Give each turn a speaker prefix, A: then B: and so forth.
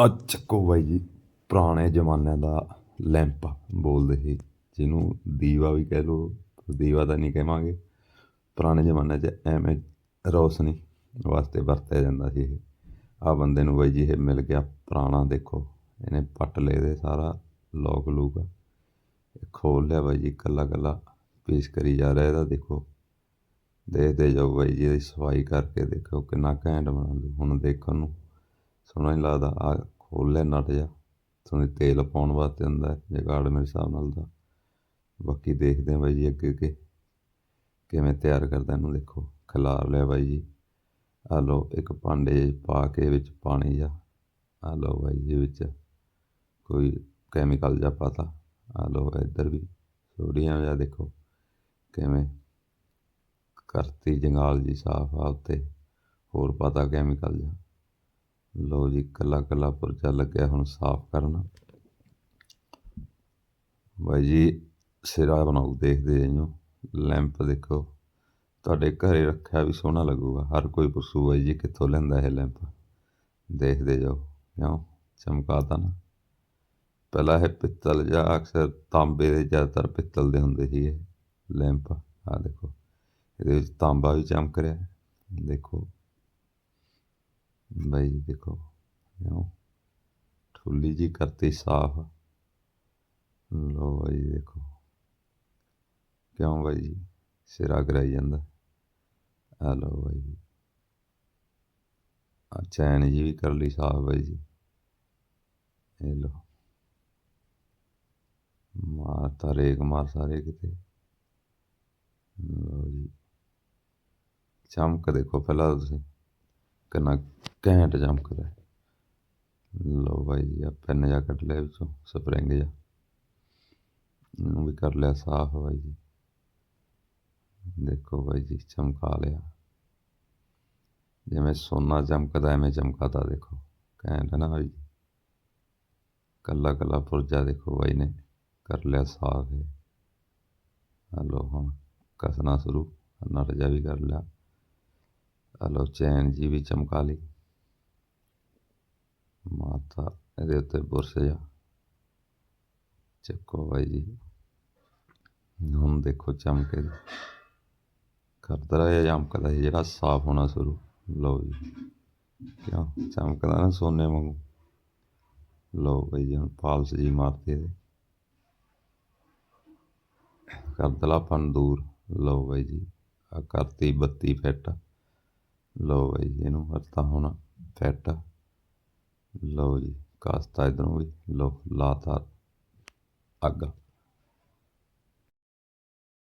A: ਆ ਚੱਕੋ ਬਾਈ ਜੀ, ਪੁਰਾਣੇ ਜ਼ਮਾਨੇ ਦਾ ਲੈਂਪ ਬੋਲਦੇ ਸੀ। ਜਿਹਨੂੰ ਦੀਵਾ ਵੀ ਕਹਿ ਲਓ, ਦੀਵਾ ਤਾਂ ਨਹੀਂ ਕਹਾਂਗੇ ਪੁਰਾਣੇ ਜ਼ਮਾਨੇ 'ਚ ਐਵੇਂ ਰੋਸ਼ਨੀ ਵਾਸਤੇ ਵਰਤਿਆ ਜਾਂਦਾ ਸੀ ਇਹ। ਆ ਬੰਦੇ ਨੂੰ ਬਾਈ ਜੀ ਇਹ ਮਿਲ ਗਿਆ, ਪੁਰਾਣਾ ਦੇਖੋ। ਇਹਨੇ ਪੱਟ ਲਏ ਦੇ ਸਾਰਾ ਲੋਕ ਲੂਕ। ਇਹ ਖੋਲ ਲਿਆ ਬਾਈ ਜੀ, ਇਕੱਲਾ ਇਕੱਲਾ ਪੇਸ਼ ਕਰੀ ਜਾ ਰਿਹਾ ਇਹਦਾ, ਦੇਖੋ। ਦੇਖਦੇ ਜਾਓ ਬਾਈ ਜੀ, ਇਹਦੀ ਸਫ਼ਾਈ ਕਰਕੇ ਦੇਖੋ ਕਿੰਨਾ ਘੈਂਟ ਬਣਾ ਬਣਾਉਂਦੇ। ਹੁਣ ਦੇਖਣ ਨੂੰ ਸੋਹਣਾ ਨਹੀਂ ਲੱਗਦਾ। ਆ ਖੋਲ ਲਿਆ ਨਟ ਜਾ ਤੁਹਾਨੂੰ ਤੇਲ ਪਾਉਣ ਵਾਸਤੇ ਹੁੰਦਾ ਜਗਾੜ ਮੇਰੇ ਹਿਸਾਬ ਨਾਲ ਦਾ ਬਾਕੀ ਦੇਖਦੇ ਹਾਂ ਬਾਈ ਜੀ ਅੱਗੇ ਅੱਗੇ ਕਿਵੇਂ ਤਿਆਰ ਕਰਦਾ ਇਹਨੂੰ ਦੇਖੋ। ਖਿਲਾਰ ਲਿਆ ਬਾਈ ਜੀ। ਆ ਲਓ, ਇੱਕ ਭਾਂਡੇ 'ਚ ਪਾ ਕੇ ਵਿੱਚ ਪਾਣੀ ਜਾ ਆ ਲਓ ਬਾਈ ਜੀ ਵਿੱਚ ਕੋਈ ਕੈਮੀਕਲ ਜਾਂ ਪਤਾ। ਆ ਲਓ ਇੱਧਰ ਵੀ ਸੋਡੀਅਮ ਜਾਂ ਦੇਖੋ ਕਿਵੇਂ ਕਰਤੀ ਜੰਗਾਲ ਜੀ ਸਾਫ਼ ਆ ਉੱਤੇ। ਹੋਰ ਪਤਾ ਕੈਮੀਕਲ ਜਾਂ ਲਓ ਜੀ, ਕੱਲਾ ਕੱਲਾ ਪੁਰਜਾ ਲੱਗਿਆ, ਹੁਣ ਸਾਫ਼ ਕਰਨਾ। ਬਾਈ ਜੀ, ਸਿਰਾ ਬਣਾਉ ਦੇਖਦੇ ਇਹਨੂੰ ਲੈਂਪ ਦੇਖੋ। ਤੁਹਾਡੇ ਘਰੇ ਰੱਖਿਆ ਵੀ ਸੋਹਣਾ ਲੱਗੂਗਾ। ਹਰ ਕੋਈ ਪੁੱਛੂ, ਬਾਈ ਜੀ, ਕਿੱਥੋਂ ਲੈਂਦਾ ਇਹ ਲੈਂਪ? ਦੇਖਦੇ ਜਾਓ। ਕਿਉਂ? ਚਮਕਾਤਾ ਨਾ। ਪਹਿਲਾਂ ਇਹ ਪਿੱਤਲ ਜਾਂ ਅਕਸਰ ਤਾਂਬੇ ਦੇ ਜ਼ਿਆਦਾਤਰ ਪਿੱਤਲ ਦੇ ਹੁੰਦੇ ਸੀ ਇਹ ਲੈਂਪ। ਆ ਦੇਖੋ, ਇਹਦੇ ਵਿੱਚ ਤਾਂਬਾ ਵੀ ਚਮਕ ਰਿਹਾ। ਦੇਖੋ। ਬਾਈ ਜੀ, ਦੇਖੋ, ਕਿਉਂ? ਠੁੱਲੀ ਜੀ ਕਰਤੀ ਸਾਫ਼। ਲੋ ਬਾਈ, ਦੇਖੋ। ਕਿਉਂ ਬਾਈ ਜੀ? ਸਿਰਾ ਕਰਾਈ ਜਾਂਦਾ। ਆ ਲੋ ਬਾਈ ਜੀ। ਆ ਚੈਨ ਜੀ ਵੀ ਕਰ ਲਈ ਸਾਫ਼ ਬਾਈ ਜੀ। ਇਹ ਲਓ। ਮਾਰ ਤਾਂ ਰੇਕ ਮਾਰ ਸਾਰੇ ਕਿਤੇ ਲਓ ਜੀ। ਚਮਕ ਦੇਖੋ ਪਹਿਲਾਂ ਤੁਸੀਂ। ਕਿੰਨਾ ਘੈਂਟ ਚਮਕਦਾ ਹੈ। ਲਓ ਬਾਈ ਜੀ ਆ ਪੈਨ ਜਾ ਕੱਢ ਲਿਆ ਵਿੱਚੋਂ, ਸਪਰਿੰਗ ਜਾ ਇਹਨੂੰ ਵੀ ਕਰ ਲਿਆ ਸਾਫ਼ ਬਾਈ ਜੀ। ਦੇਖੋ ਬਾਈ ਜੀ, ਚਮਕਾ ਲਿਆ। ਜਿਵੇਂ ਸੋਨਾ ਚਮਕਦਾ, ਐਵੇਂ ਚਮਕਾਤਾ ਦੇਖੋ। ਘੈਂਟ ਹੈ ਨਾ ਬਾਈ ਜੀ। ਕੱਲਾ ਕੱਲਾ ਪੁਰਜਾ ਦੇਖੋ ਬਾਈ ਨੇ, ਕਰ ਲਿਆ ਸਾਫ਼ ਹੈ ਹਲੋ ਹੁਣ ਕਸਣਾ ਸ਼ੁਰੂ ਨਟ ਜਾ ਵੀ ਕਰ ਲਿਆ। ਲਓ, ਚੈਨ ਜੀ ਵੀ ਚਮਕਾ ਲਈ। ਮਾਤਾ ਇਹਦੇ ਉੱਤੇ ਬੁਰਸ਼ ਜਾ ਚੱਕੋ ਬਾਈ ਜੀ। ਹੁਣ ਦੇਖੋ ਚਮਕੇ ਕਰਦਾ ਰਿਹਾ ਚਮਕਦਾ ਸੀ, ਜਿਹੜਾ ਸਾਫ਼ ਹੋਣਾ ਸ਼ੁਰੂ। ਲਓ ਜੀ। ਕਿਉਂ? ਚਮਕਦਾ ਨਾ ਸੋਨੇ ਵਾਂਗੂ। ਲਓ ਬਾਈ ਜੀ, ਹੁਣ ਪਾਲਸ ਜੀ ਮਾਰਤੀ ਇਹਦੇ। ਕਰਦਲਾ ਪਨ ਦੂਰ। ਲਓ ਬਾਈ ਜੀ ਆ ਕਰਤੀ 32 ਫਿੱਟ। ਲਓ ਬਾਈ ਜੀ, ਇਹਨੂੰ ਵਰਤਾ ਹੋਣਾ ਫਿੱਟ ਲਓ ਜੀ, ਕਾਸਤਾ ਇਧਰੋਂ ਵੀ। ਲਓ, ਲਾਤਾ ਅੱਗ।